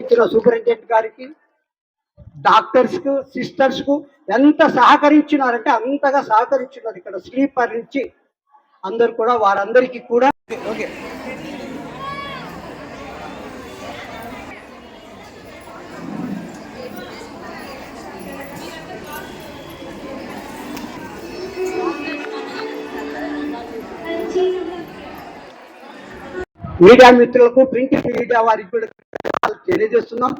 ఇచ్చిన సూపరింటెండెంట్ గారికి డాక్టర్స్కు సిస్టర్స్కు ఎంత సహకరించినారంటే అంతగా సహకరించినారు ఇక్కడ స్లీపర్ నుంచి. అందరు కూడా వారందరికీ కూడా. ఓకే. మీడియా మిత్రులకు ప్రింట్ మీడియా వారికి కూడా తెలియజేస్తున్నాం.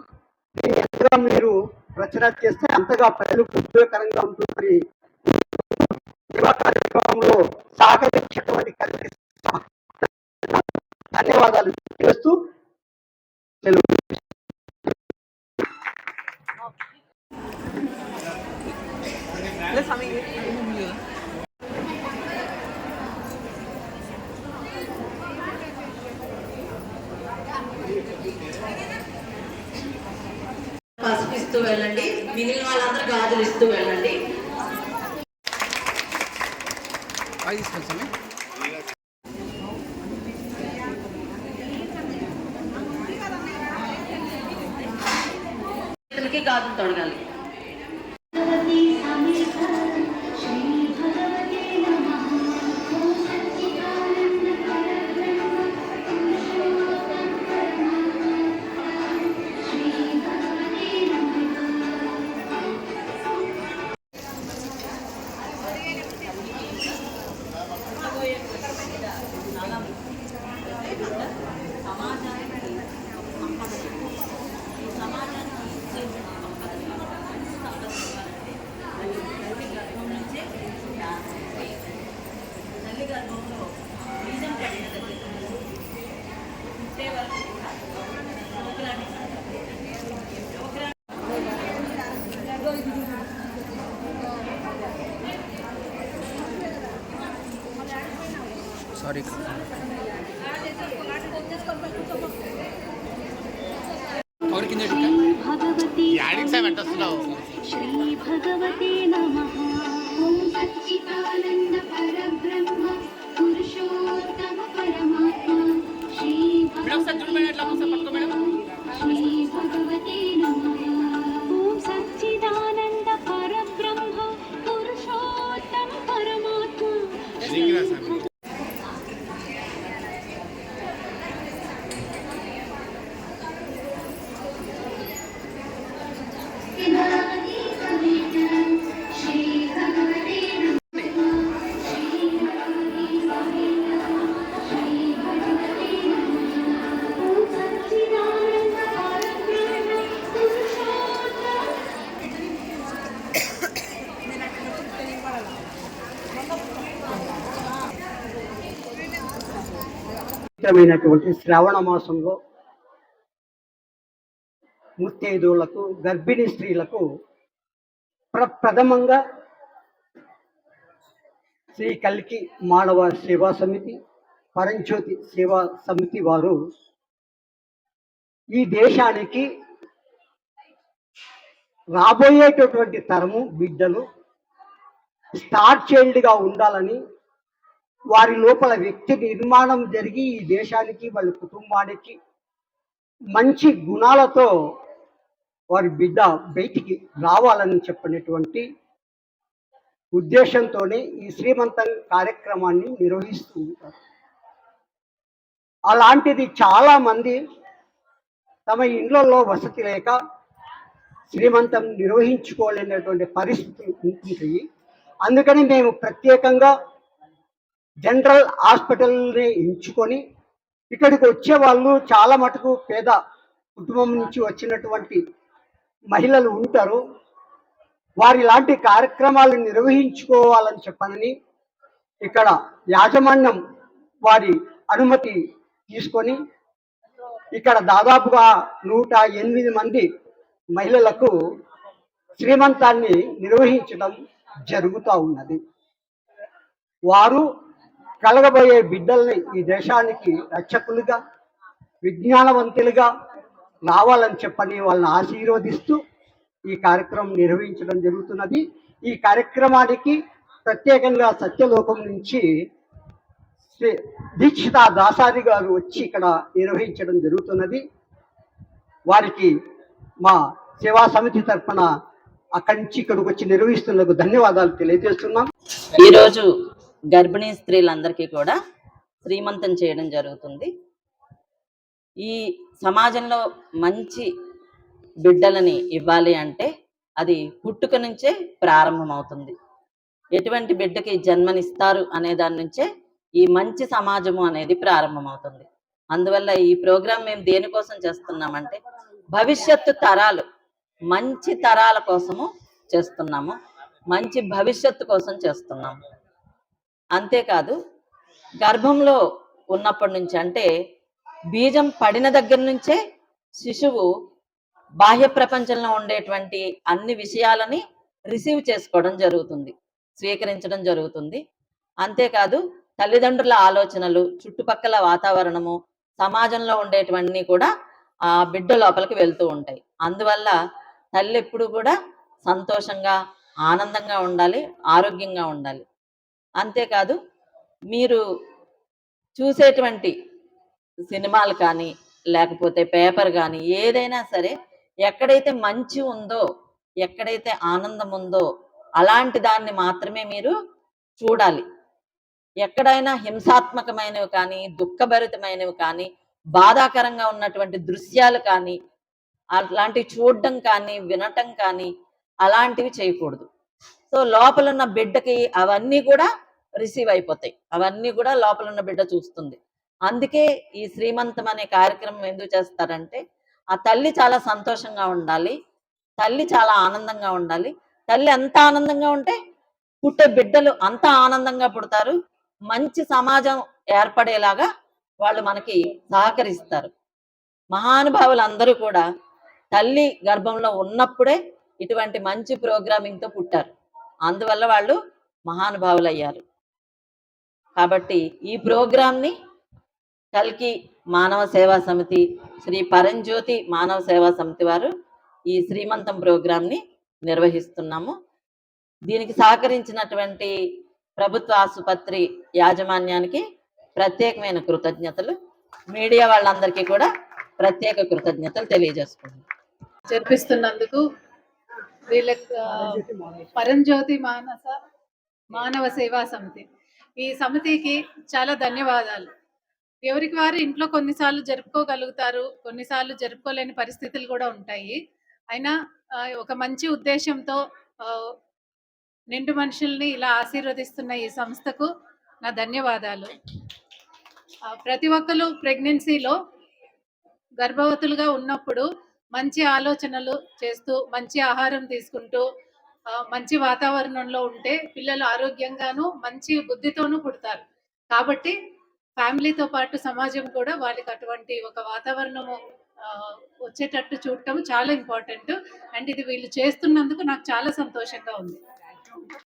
దీన్ని ఎంతగా మీరు ప్రచారం చేస్తే అంతగా ప్రజలకు ఉపయోగకరంగా ఉంటుందని సేవా కార్యక్రమంలో సహకరించినటువంటి ధన్యవాదాలు చేస్తూ తెలుగు ప్లస్ వెళ్ళండి. మిగిలిన వాళ్ళందరూ గాజులు ఇస్తూ వెళ్ళండి. সরি श्री भगवते नमः ॐ सच्चिदानन्द परब्रह्म पुरुषोत्तम परमात्मा श्री श्री भगवते नमः ॐ सच्चिदानन्द परब्रह्म पुरुषोत्तम परमात्मा श्री పవిత్రమైనటువంటి శ్రావణ మాసంలో ముత్తైదువులకు గర్భిణీ స్త్రీలకు ప్రప్రథమంగా శ్రీ కల్కి మానవ సేవా సమితి పరంజ్యోతి సేవా సమితి వారు ఈ దేశానికి రాబోయేటటువంటి తరము బిడ్డలు స్టార్ చైల్డ్గా ఉండాలని వారి లోపల వ్యక్తి నిర్మాణం జరిగి ఈ దేశానికి వాళ్ళ కుటుంబానికి మంచి గుణాలతో వారి బిడ్డ బయటికి రావాలని చెప్పినటువంటి ఉద్దేశంతోనే ఈ శ్రీమంతం కార్యక్రమాన్ని నిర్వహిస్తూ ఉంటారు. అలాంటిది చాలా మంది తమ ఇండ్లలో వసతి లేక శ్రీమంతం నిర్వహించుకోలేనటువంటి పరిస్థితులు ఉంటుంటాయి అందుకని మేము ప్రత్యేకంగా జనరల్ హాస్పిటల్ని ఎంచుకొని ఇక్కడికి వచ్చే వాళ్ళు చాలా మటుకు పేద కుటుంబం నుంచి వచ్చినటువంటి మహిళలు ఉంటారు. వారి లాంటి కార్యక్రమాలు నిర్వహించుకోవాలని చెప్పనని ఇక్కడ యాజమాన్యం వారి అనుమతి తీసుకొని ఇక్కడ దాదాపుగా నూట ఎనిమిది మంది మహిళలకు శ్రీమంతాన్ని నిర్వహించడం జరుగుతూ ఉన్నది. వారు కలగబోయే బిడ్డల్ని ఈ దేశానికి రక్షకులుగా విజ్ఞానవంతులుగా రావాలని చెప్పని వాళ్ళని ఆశీర్వదిస్తూ ఈ కార్యక్రమం నిర్వహించడం జరుగుతున్నది. ఈ కార్యక్రమానికి ప్రత్యేకంగా సత్యలోకం నుంచి శ్రీ దీక్షిత దాసారి గారు వచ్చి ఇక్కడ నిర్వహించడం జరుగుతున్నది. వారికి మా సేవా సమితి తరఫున అక్కడి నుంచి ఇక్కడికి వచ్చి నిర్వహిస్తున్నందుకు ధన్యవాదాలు తెలియజేస్తున్నాం. ఈరోజు గర్భిణీ స్త్రీలందరికీ కూడా శ్రీమంతం చేయడం జరుగుతుంది. ఈ సమాజంలో మంచి బిడ్డలని ఇవ్వాలి అంటే అది పుట్టుక నుంచే ప్రారంభమవుతుంది. ఎటువంటి బిడ్డకి జన్మనిస్తారు అనే దాని నుంచే ఈ మంచి సమాజము అనేది ప్రారంభమవుతుంది. అందువల్ల ఈ ప్రోగ్రాం మేము దేనికోసం చేస్తున్నామంటే భవిష్యత్తు తరాలు మంచి తరాల కోసము చేస్తున్నాము. మంచి భవిష్యత్తు కోసం చేస్తున్నాము. అంతేకాదు గర్భంలో ఉన్నప్పటి నుంచి అంటే బీజం పడిన దగ్గర నుంచే శిశువు బాహ్య ప్రపంచంలో ఉండేటువంటి అన్ని విషయాలని రిసీవ్ చేసుకోవడం జరుగుతుంది స్వీకరించడం జరుగుతుంది. అంతేకాదు తల్లిదండ్రుల ఆలోచనలు చుట్టుపక్కల వాతావరణము సమాజంలో ఉండేటివన్నీ కూడా ఆ బిడ్డ లోపలికి వెళ్తూ ఉంటాయి. అందువల్ల తల్లి ఎప్పుడు కూడా సంతోషంగా ఆనందంగా ఉండాలి ఆరోగ్యంగా ఉండాలి. అంతేకాదు మీరు చూసేటువంటి సినిమాలు కానీ లేకపోతే పేపర్ కానీ ఏదైనా సరే ఎక్కడైతే మంచి ఉందో ఎక్కడైతే ఆనందం ఉందో అలాంటి దాన్ని మాత్రమే మీరు చూడాలి. ఎక్కడైనా హింసాత్మకమైనవి కానీ దుఃఖభరితమైనవి కానీ బాధాకరంగా ఉన్నటువంటి దృశ్యాలు కానీ అలాంటివి చూడడం కానీ వినటం కానీ అలాంటివి చేయకూడదు. సో లోపల ఉన్న బిడ్డకి అవన్నీ కూడా రిసీవ్ అయిపోతాయి. అవన్నీ కూడా లోపల ఉన్న బిడ్డ చూస్తుంది. అందుకే ఈ శ్రీమంతం అనే కార్యక్రమం ఎందుకు చేస్తారంటే ఆ తల్లి చాలా సంతోషంగా ఉండాలి తల్లి చాలా ఆనందంగా ఉండాలి. తల్లి ఎంత ఆనందంగా ఉంటే పుట్టే బిడ్డలు అంత ఆనందంగా పుడతారు. మంచి సమాజం ఏర్పడేలాగా వాళ్ళు మనకి సహకరిస్తారు. మహానుభావులు అందరూ కూడా తల్లి గర్భంలో ఉన్నప్పుడే ఇటువంటి మంచి ప్రోగ్రామింగ్తో పుట్టారు. అందువల్ల వాళ్ళు మహానుభావులు అయ్యారు కాబట్టి ఈ ప్రోగ్రాంని కల్కి మానవ సేవా సమితి శ్రీ పరంజ్యోతి మానవ సేవా సమితి వారు ఈ శ్రీమంతం ప్రోగ్రాంని నిర్వహిస్తున్నాము. దీనికి సహకరించినటువంటి ప్రభుత్వ ఆసుపత్రి యాజమాన్యానికి ప్రత్యేకమైన కృతజ్ఞతలు. మీడియా వాళ్ళందరికీ కూడా ప్రత్యేక కృతజ్ఞతలు తెలియజేసుకుంటున్నాం. జరిపిస్తున్నందుకు వీళ్ళకి ఆ, పరంజ్యోతి మానస. మానవ సేవా సమితి. ఈ సమితికి చాలా ధన్యవాదాలు. ఎవరికి వారు ఇంట్లో కొన్నిసార్లు జరుపుకోగలుగుతారు కొన్నిసార్లు జరుపుకోలేని పరిస్థితులు కూడా ఉంటాయి. అయినా ఒక మంచి ఉద్దేశంతో నిండు మనుషుల్ని ఇలా ఆశీర్వదిస్తున్న ఈ సంస్థకు నా ధన్యవాదాలు. ప్రతి ఒక్కరు ప్రెగ్నెన్సీలో గర్భవతులుగా ఉన్నప్పుడు మంచి ఆలోచనలు చేస్తూ మంచి ఆహారం తీసుకుంటూ మంచి వాతావరణంలో ఉంటే పిల్లలు ఆరోగ్యంగాను మంచి బుద్ధితోనూ పుడతారు. కాబట్టి ఫ్యామిలీతో పాటు సమాజం కూడా వాళ్ళకి అటువంటి ఒక వాతావరణము ఆ, వచ్చేటట్టు చూడటం చాలా ఇంపార్టెంట్. అండ్ ఇది వీళ్ళు చేస్తున్నందుకు నాకు చాలా సంతోషంగా ఉంది.